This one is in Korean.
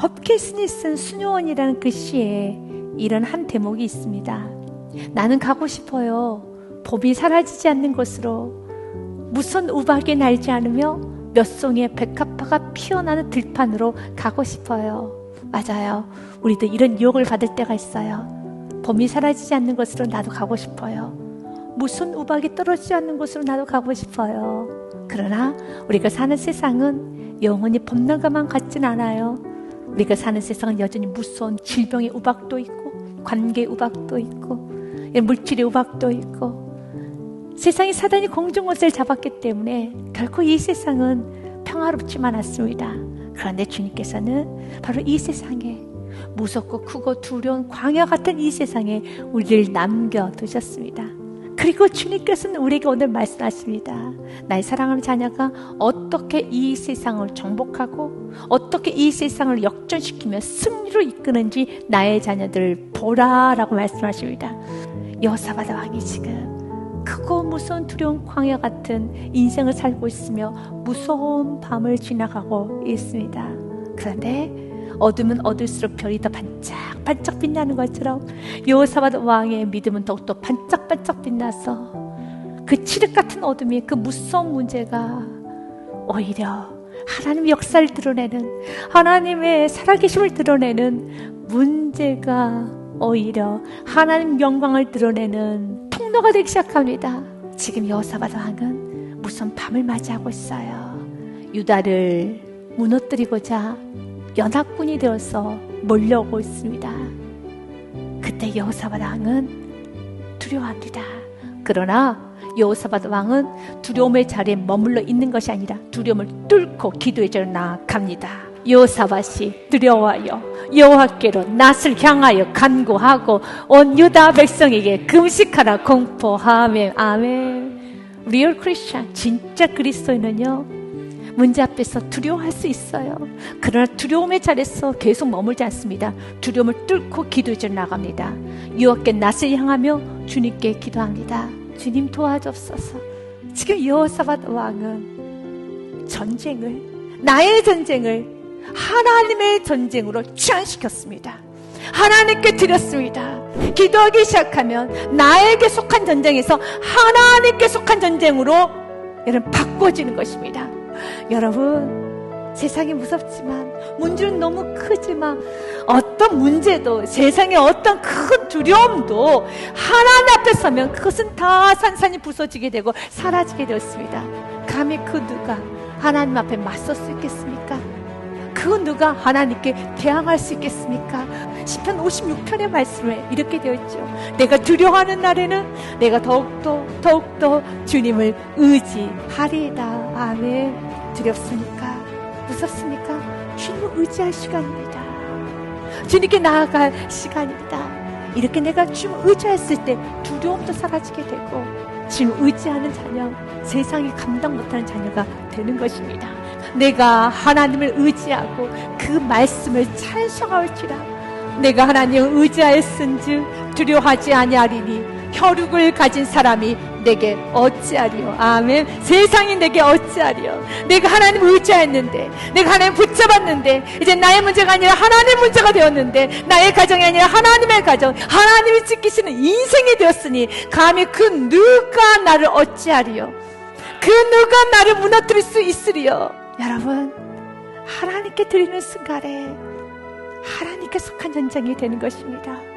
헙킨슨이 쓴 수녀원이라는 그 시에 이런 한 대목이 있습니다. 나는 가고 싶어요. 봄이 사라지지 않는 곳으로 무선 우박이 날지 않으며 몇 송이의 백합화가 피어나는 들판으로 가고 싶어요. 맞아요. 우리도 이런 유혹을 받을 때가 있어요. 봄이 사라지지 않는 곳으로 나도 가고 싶어요. 무슨 우박이 떨어지지 않는 곳으로 나도 가고 싶어요. 그러나 우리가 사는 세상은 영원히 봄날과만 같진 않아요. 우리가 사는 세상은 여전히 무서운 질병의 우박도 있고 관계 우박도 있고 물질의 우박도 있고 세상이 사단이 공중옷을 잡았기 때문에 결코 이 세상은 평화롭지만 않습니다. 그런데 주님께서는 바로 이 세상에 무섭고 크고 두려운 광야 같은 이 세상에 우리를 남겨두셨습니다. 그리고 주님께서는 우리에게 오늘 말씀하십니다. 나의 사랑하는 자녀가 어떻게 이 세상을 정복하고 어떻게 이 세상을 역전시키며 승리로 이끄는지 나의 자녀들을 보라라고 말씀하십니다. 여사바다 왕이 지금 크고 무서운 두려운 광야 같은 인생을 살고 있으며 무서운 밤을 지나가고 있습니다. 그런데 어둠은 어둘수록 별이 더 반짝반짝 빛나는 것처럼 여호사밧 왕의 믿음은 더욱더 반짝반짝 빛나서 그 칠흑 같은 어둠이 그 무서운 문제가 오히려 하나님의 역사를 드러내는 하나님의 살아계심을 드러내는 문제가 오히려 하나님 영광을 드러내는 통로가 되기 시작합니다. 지금 여호사밧 왕은 무슨 밤을 맞이하고 있어요. 유다를 무너뜨리고자 연합군이 되어서 몰려오고 있습니다. 그때 여호사밧 왕은 두려워합니다. 그러나 여호사밧 왕은 두려움의 자리에 머물러 있는 것이 아니라 두려움을 뚫고 기도의 자리로 나아갑니다. 여호사밧이 두려워하여 여호와께로 낯을 향하여 간구하고 온 유다 백성에게 금식하라 공포하며 아멘. 리얼 크리스천 진짜 그리스도인은요 문제 앞에서 두려워할 수 있어요. 그러나 두려움의 자리에서 계속 머물지 않습니다. 두려움을 뚫고 기도에 나갑니다. 여호와께 낯을 향하며 주님께 기도합니다. 주님 도와주옵소서. 지금 여호사밧 왕은 전쟁을 나의 전쟁을 하나님의 전쟁으로 취한시켰습니다. 하나님께 드렸습니다. 기도하기 시작하면 나에게 속한 전쟁에서 하나님께 속한 전쟁으로 여러분 바꿔지는 것입니다. 여러분, 세상이 무섭지만, 문제는 너무 크지만, 어떤 문제도, 세상의 어떤 큰 두려움도 하나님 앞에 서면 그것은 다 산산이 부서지게 되고 사라지게 되었습니다. 감히 그 누가 하나님 앞에 맞설 수 있겠습니까? 그 누가 하나님께 대항할 수 있겠습니까? 10편 56편의 말씀에 이렇게 되어 있죠. 내가 두려워하는 날에는 내가 더욱더 더욱더 주님을 의지하리이다. 아멘. 두렵습니까? 무섭습니까? 주님을 의지할 시간입니다. 주님께 나아갈 시간입니다. 이렇게 내가 주님을 의지했을 때 두려움도 사라지게 되고 주님 의지하는 자녀, 세상이 감당 못하는 자녀가 되는 것입니다. 내가 하나님을 의지하고 그 말씀을 찬성할지라 내가 하나님을 의지하였은즉 두려워하지 아니하리니 혈육을 가진 사람이 내게 어찌하리요. 아멘. 세상이 내게 어찌하리요. 내가 하나님 의지했는데, 내가 하나님 붙잡았는데, 이제 나의 문제가 아니라 하나님 문제가 되었는데, 나의 가정이 아니라 하나님의 가정, 하나님이 지키시는 인생이 되었으니, 감히 그 누가 나를 어찌하리요. 그 누가 나를 무너뜨릴 수 있으리요. 여러분, 하나님께 드리는 순간에 하나님께 속한 전쟁이 되는 것입니다.